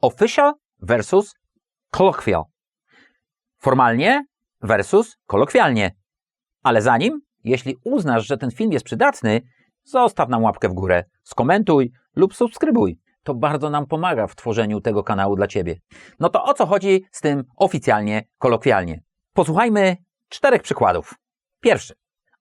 Official versus colloquial. Formalnie versus kolokwialnie. Ale zanim, jeśli uznasz, że ten film jest przydatny, zostaw nam łapkę w górę, skomentuj lub subskrybuj. To bardzo nam pomaga w tworzeniu tego kanału dla Ciebie. No to o co chodzi z tym oficjalnie, kolokwialnie? Posłuchajmy czterech przykładów. Pierwszy.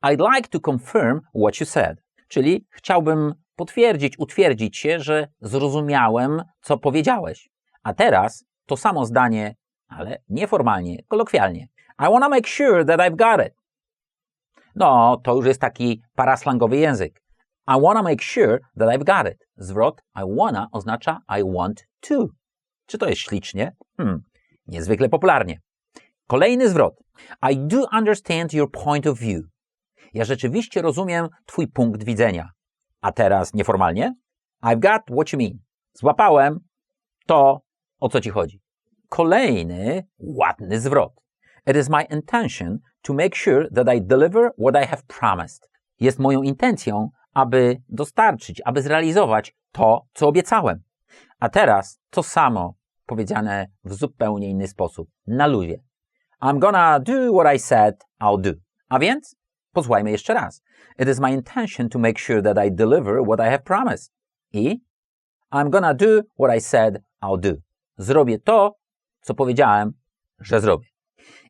I'd like to confirm what you said. Czyli chciałbym potwierdzić, utwierdzić się, że zrozumiałem, co powiedziałeś. A teraz to samo zdanie, ale nieformalnie, kolokwialnie. I wanna make sure that I've got it. No, to już jest taki paraslangowy język. I wanna make sure that I've got it. Zwrot I wanna oznacza I want to. Czy to jest ślicznie? Hmm, niezwykle popularnie. Kolejny zwrot. I do understand your point of view. Ja rzeczywiście rozumiem Twój punkt widzenia. A teraz nieformalnie? I've got what you mean. Złapałem to, o co Ci chodzi. Kolejny ładny zwrot. It is my intention to make sure that I deliver what I have promised. Jest moją intencją, aby dostarczyć, aby zrealizować to, co obiecałem. A teraz to samo powiedziane w zupełnie inny sposób, na luzie. I'm gonna do what I said I'll do. A więc posłuchajmy jeszcze raz. It is my intention to make sure that I deliver what I have promised. I I'm gonna do what I said I'll do. Zrobię to, co powiedziałem, że zrobię.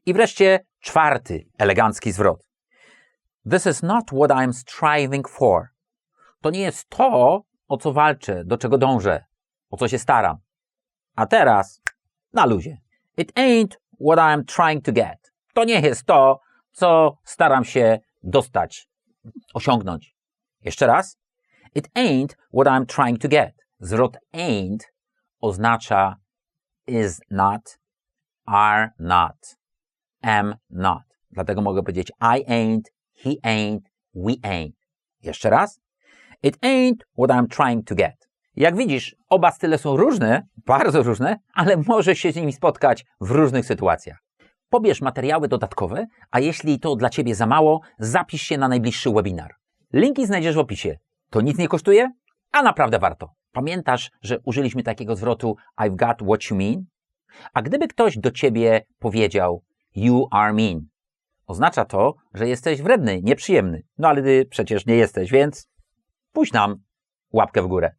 I wreszcie czwarty elegancki zwrot. This is not what I'm striving for. To nie jest to, o co walczę, do czego dążę, o co się staram. A teraz na luzie. It ain't what I'm trying to get. To nie jest to, co staram się dostać, osiągnąć. Jeszcze raz. It ain't what I'm trying to get. Zwrot ain't oznacza is not, are not, am not. Dlatego mogę powiedzieć I ain't, he ain't, we ain't. Jeszcze raz. It ain't what I'm trying to get. Jak widzisz, oba style są różne, bardzo różne, ale możesz się z nimi spotkać w różnych sytuacjach. Pobierz materiały dodatkowe, a jeśli to dla Ciebie za mało, zapisz się na najbliższy webinar. Linki znajdziesz w opisie. To nic nie kosztuje, a naprawdę warto. Pamiętasz, że użyliśmy takiego zwrotu I've got what you mean? A gdyby ktoś do Ciebie powiedział you are mean, oznacza to, że jesteś wredny, nieprzyjemny. No ale Ty przecież nie jesteś, więc puść nam łapkę w górę.